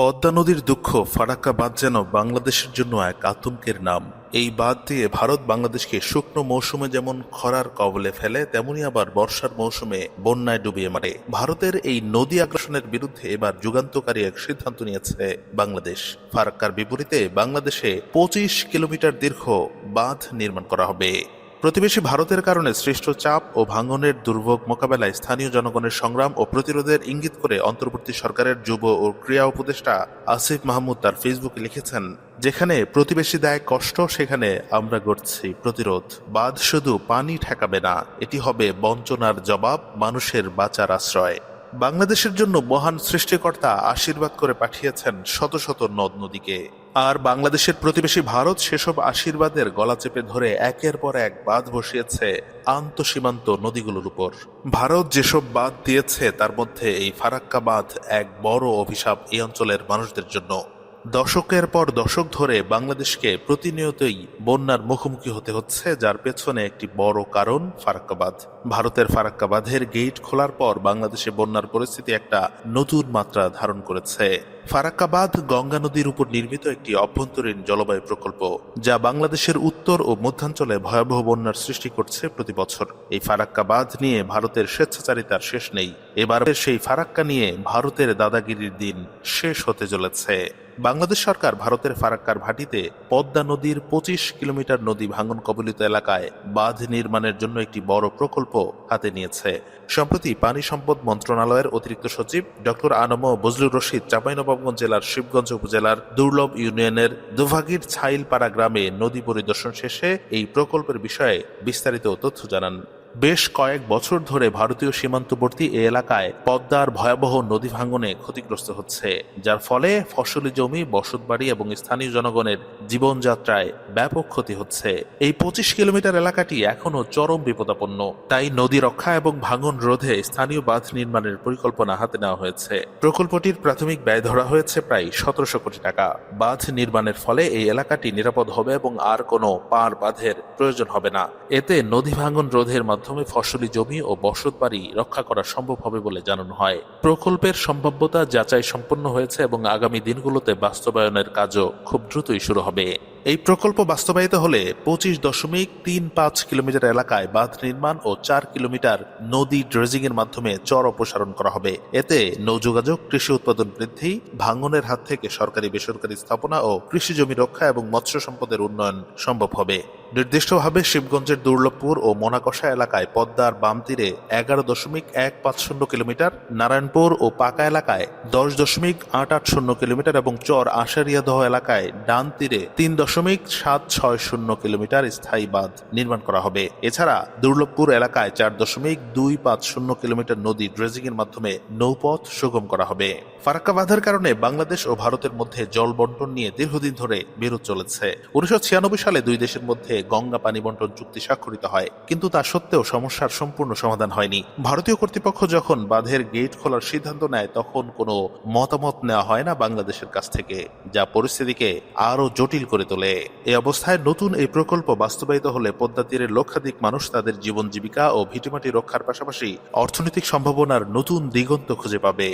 পদ্মা নদীর দুঃখ, ফারাক্কা বাঁধ যেন বাংলাদেশের জন্য এক আতঙ্কের নাম। এই বাঁধ দিয়ে ভারত বাংলাদেশকে শুকনো মৌসুমে যেমন খরার কবলে ফেলে, তেমনি আবার বর্ষার মৌসুমে বন্যায় ডুবিয়ে মারে। ভারতের এই নদী আগ্রাসনের বিরুদ্ধে এবার যুগান্তকারী এক সিদ্ধান্ত নিয়েছে বাংলাদেশ। ফারাক্কার বিপরীতে বাংলাদেশে পঁচিশ কিলোমিটার দীর্ঘ বাঁধ নির্মাণ করা হবে। প্রতিবেশী ভারতের কারণে সৃষ্ট চাপ ও ভাঙনের দুর্ভোগ মোকাবেলায় স্থানীয় জনগণের সংগ্রাম ও প্রতিরোধের ইঙ্গিত করে অন্তর্বর্তী সরকারের যুব ও ক্রীড়া উপদেষ্টা আসিফ মাহমুদ তার ফেসবুকে লিখেছেন, যেখানে প্রতিবেশী দেয় কষ্ট, সেখানে আমরা গড়ছি প্রতিরোধ। বাদ শুধু পানি ঠেকাবে না, এটি হবে বঞ্চনার জবাব, মানুষের বাঁচার আশ্রয়। বাংলাদেশের জন্য মহান সৃষ্টিকর্তা আশীর্বাদ করে পাঠিয়েছেন শত শত নদ নদীকে। আর বাংলাদেশের প্রতিবেশী ভারত সেসব আশীর্বাদের গলা চেপে ধরে একের পর এক বাঁধ বসিয়েছে আন্তঃসীমান্ত নদীগুলোর উপর। ভারত যেসব বাঁধ দিয়েছে, তার মধ্যে এই ফারাক্কা বাঁধ এক বড় অভিশাপ এই অঞ্চলের মানুষদের জন্য। দশকের পর দশক ধরে বাংলাদেশকে প্রতিনিয়তই বন্যার মুখোমুখি হতে হচ্ছে, যার পেছনে একটি বড় কারণ ফারাক্কাবাদ ভারতের ফারাক্কাবাদের গেট খোলার পর বাংলাদেশে বন্যার পরিস্থিতি একটা নতুন মাত্রা ধারণ করেছে। ফারাক্কাবাদ গঙ্গা নদীর উপর নির্মিত একটি অভ্যন্তরীণ জলবায়ু প্রকল্প, যা বাংলাদেশের উত্তর ও মধ্যাঞ্চলে ভয়াবহ বন্যার সৃষ্টি করছে প্রতি বছর। এই ফারাক্কাবাদ নিয়ে ভারতের স্বেচ্ছাচারিতার শেষ নেই। এবার সেই ফারাক্কা নিয়ে ভারতের দাদাগিরির দিন শেষ হতে চলেছে। বাংলাদেশ সরকার ভারতের ফারাক্কার ভাটিতে পদ্মা নদীর পঁচিশ কিলোমিটার নদী ভাঙন কবলিত এলাকায় বাঁধ নির্মাণের জন্য একটি বড় প্রকল্প হাতে নিয়েছে। সম্প্রতি পানি সম্পদ মন্ত্রণালয়ের অতিরিক্ত সচিব ডক্টর আনম বজলুর রশিদ চাঁপাইনবাবগঞ্জ জেলার শিবগঞ্জ উপজেলার দুর্লভ ইউনিয়নের দুভাগির ছাইলপাড়া গ্রামে নদী পরিদর্শন শেষে এই প্রকল্পের বিষয়ে বিস্তারিত তথ্য জানান। বেশ কয়েক বছর ধরে ভারতীয় সীমান্তবর্তী এ এলাকায় পদ্মার ভয়াবহ নদী ভাঙনে ক্ষতিগ্রস্ত হচ্ছে, যার ফলে ফসলি জমি, বসতবাড়ি এবং স্থানীয় জনগণের জীবনযাত্রায় ব্যাপক ক্ষতি হচ্ছে। এই পঁচিশ কিলোমিটার এলাকাটি এখনও চরম বিপদাপন্ন। তাই নদী রক্ষা এবং ভাঙন রোধে স্থানীয় বাঁধ নির্মাণের পরিকল্পনা হাতে নেওয়া হয়েছে। প্রকল্পটির প্রাথমিক ব্যয় ধরা হয়েছে প্রায় সতেরোশো কোটি টাকা। বাঁধ নির্মাণের ফলে এই এলাকাটি নিরাপদ হবে এবং আর কোনো পার বাঁধের প্রয়োজন হবে না। এতে নদী ভাঙন রোধের মাধ্যমে ফসলি জমি ও বসত বাড়ি রক্ষা করা সম্ভব হবে বলে জানানো হয়। প্রকল্পের সম্ভাব্যতা যাচাই সম্পন্ন হয়েছে এবং আগামী দিনগুলোতে বাস্তবায়নের কাজও খুব দ্রুতই শুরু হবে। এই প্রকল্প বাস্তবায়িত হলে পঁচিশ দশমিক তিন পাঁচ কিলোমিটার এলাকায় বাঁধ নির্মাণ ও চার কিলোমিটার নদী ড্রেজিং এর মাধ্যমে চর অপসারণ করা হবে। এতে নৌযোগাযোগ, কৃষি উৎপাদন বৃদ্ধি, ভাঙনের হাত থেকে সরকারি বেসরকারি স্থাপনা ও কৃষি জমি রক্ষা এবং মৎস্য সম্পদের উন্নয়ন সম্ভব হবে। নির্দিষ্টভাবে শিবগঞ্জের দুর্লভপুর ও মোনাকষা এলাকায় পদ্মার বাম তীরে এগারো দশমিক এক পাঁচ শূন্য কিলোমিটার, নারায়ণপুর ও পাকা এলাকায় দশ দশমিক আট আট শূন্য কিলোমিটার এবং চর আশারিয়াদহ এলাকায় ডান তীরে তিন দশমিক সাত ছয় শূন্য কিলোমিটার স্থায়ী বাঁধ নির্মাণ করা হবে। এছাড়া দুর্লভপুর এলাকায় চার দশমিক দুই পাঁচ শূন্য কিলোমিটার নদী ড্রেজিং এর মাধ্যমে নৌপথ সুগম করা হবে। ফারাক্কা বাঁধের কারণে বাংলাদেশ ও ভারতের মধ্যে জল বন্টন নিয়ে দীর্ঘদিন ধরে বিরোধ চলেছে। উনিশশো ছিয়ানব্বই সালে দুই দেশের মধ্যে গঙ্গা পানি বন্টন চুক্তি স্বাক্ষরিত হয়, কিন্তু তা সত্ত্বেও সমস্যার সম্পূর্ণ সমাধান হয়নি। ভারতীয় কর্তৃপক্ষ যখন বাঁধের গেট খোলার সিদ্ধান্ত নেয়, তখন কোনো মতামত নেওয়া হয় না বাংলাদেশের কাছ থেকে, যা পরিস্থিতিকে আরও জটিল করে তোলে। এই অবস্থায় নতুন এই প্রকল্প বাস্তবায়িত হলে পদ্মা তীরের লক্ষাধিক মানুষ তাদের জীবন জীবিকা ও ভিটিমাটি রক্ষার পাশাপাশি অর্থনৈতিক সম্ভাবনার নতুন দিগন্ত খুঁজে পাবে।